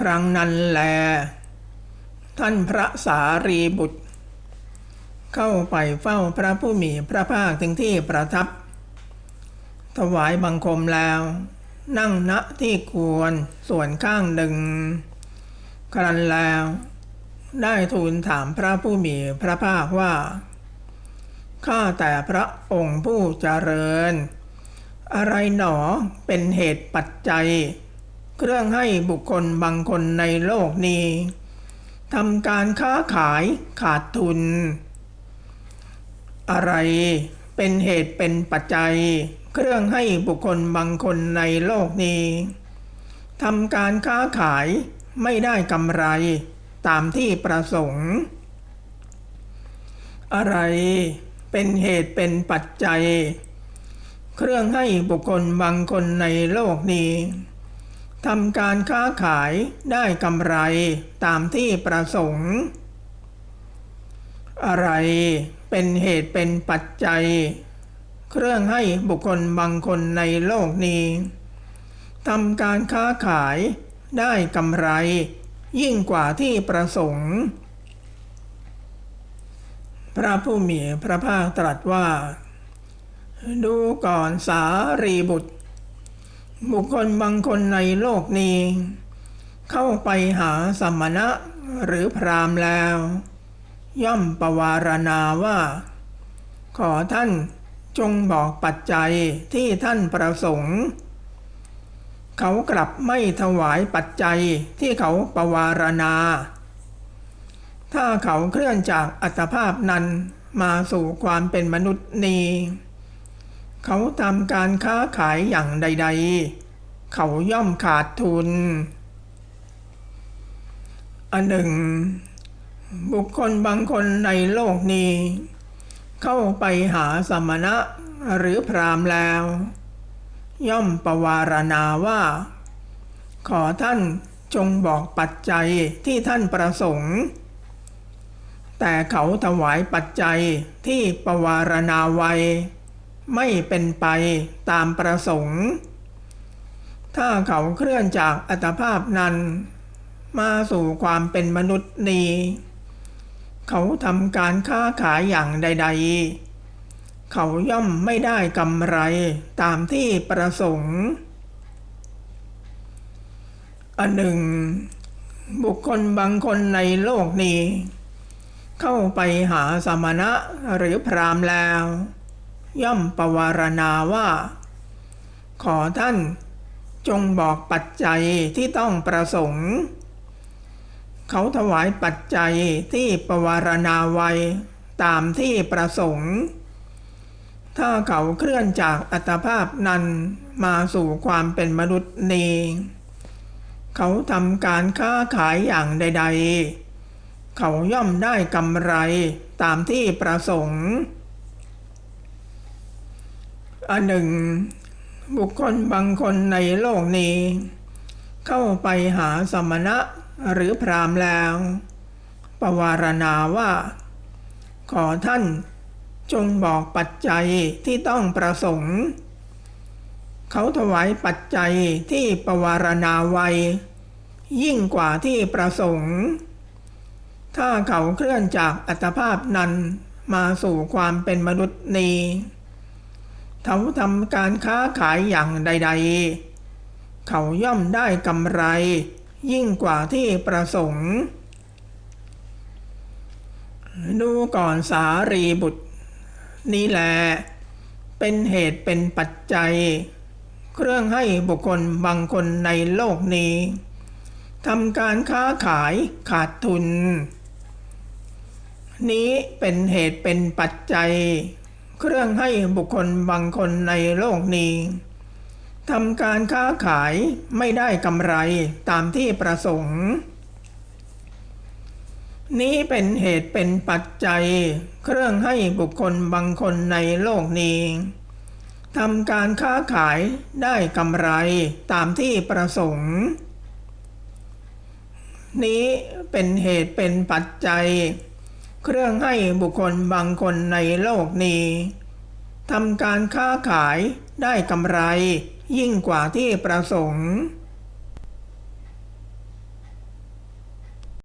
ครั้งนั้นแล ท่านพระสารีบุตร เข้าไปเฝ้าพระผู้มีพระภาคถึงที่ประทับ ถวายบังคมแล้ว นั่งณที่ควรส่วนข้างหนึ่ง ครั้นแล้ว ได้ทูลถามพระผู้มีพระภาคว่าข้าแต่พระองค์ผู้เจริญ อะไรหนอเป็นเหตุปัจจัย เครื่องให้บุคคลบางคนในโลกนี้ทำการค้าขายขาดทุน อะไรเป็นเหตุเป็นปัจจัย เครื่องให้บุคคลบางคนในโลกนี้ทำการค้าขายไม่ได้กำไรตามที่ประสงค์ อะไรเป็นเหตุเป็นปัจจัย เครื่องให้บุคคลบางคนในโลกนี้ ทำการค้าขายได้กำไรตามที่ประสงค์ อะไรเป็นเหตุเป็นปัจจัย เครื่องให้บุคคลบางคนในโลกนี้ทำการค้าขายได้กำไร ยิ่งกว่าที่ประสงค์ พระผู้มีพระภาคตรัสว่า ดูก่อนสารีบุตร บุคคลบางคนในโลกนี้ เข้าไปหาสมณะหรือพรามแล้ว ย่อมประวารณาว่า ขอท่านจงบอกปัจจัยที่ท่านประสงค์ เขากลับไม่ถวายปัจจัยที่เขาประวารณา ถ้าเขาเคลื่อนจากอัตภาพนั้นมาสู่ความเป็นมนุษย์นี้ เขาทำการค้าขายอย่างใด ๆ เขาย่อมขาดทุน อันหนึ่ง บุคคลบางคนในโลกนี้ เข้าไปหาสมณะหรือพรามแล้ว ย่อมประวารณาว่า ขอท่านจงบอกปัจจัยที่ท่านประสงค์ แต่เขาถวายปัจจัยที่ประวารณาไว้ ไม่เป็นไปตามประสงค์ ถ้าเขาเคลื่อนจากอัตภาพนั้น มาสู่ความเป็นมนุษย์นี้ เขาทำการค้าขายอย่างใด ๆ เขาย่อมไม่ได้กำไรตามที่ประสงค์อันหนึ่ง บุคคลบางคนในโลกนี้ เข้าไปหาสมณะหรือพรามแล้ว ย่อมปวารณาว่า ขอท่านจงบอกปัจจัยที่ต้องประสงค์ เขาถวายปัจจัยที่ปวารณาไว้ตามที่ประสงค์ ถ้าเขาเคลื่อนจากอัตภาพนั้นมาสู่ความเป็นมนุษย์นี้เขาทำการค้าขายอย่างใด ๆ เขาย่อมได้กำไรตามที่ประสงค์ อันหนึ่ง บุคคลบางคนในโลกนี้ เข้าไปหาสมณะหรือพรามแล้ว ประวารณาว่า ขอท่านจงบอกปัจจัยที่ต้องประสงค์ เขาถวายปัจจัยที่ประวารณาไว้ ยิ่งกว่าที่ประสงค์ ถ้าเขาเคลื่อนจากอัตภาพนั้นมาสู่ความเป็นมนุษย์นี้ เขาทำการค้าขายอย่างใด ๆ เขาย่อมได้กำไร ยิ่งกว่าที่ประสงค์ ดูก่อนสารีบุตร นี้แหละเป็นเหตุเป็นปัจจัย เครื่องให้บุคคลบางคนในโลกนี้ทำการค้าขายขาดทุน นี้เป็นเหตุเป็นปัจจัย เครื่องให้บุคคลบางคนในโลกนี้ทำการค้าขายไม่ได้กำไรตามที่ประสงค์ นี้เป็นเหตุเป็นปัจจัย เครื่องให้บุคคลบางคนในโลกนี้ทำการค้าขายได้กำไรตามที่ประสงค์ นี้เป็นเหตุเป็นปัจจัย เครื่องให้บุคคลบางคนในโลกนี้ทำการค้าขายได้กำไรยิ่งกว่าที่ประสงค์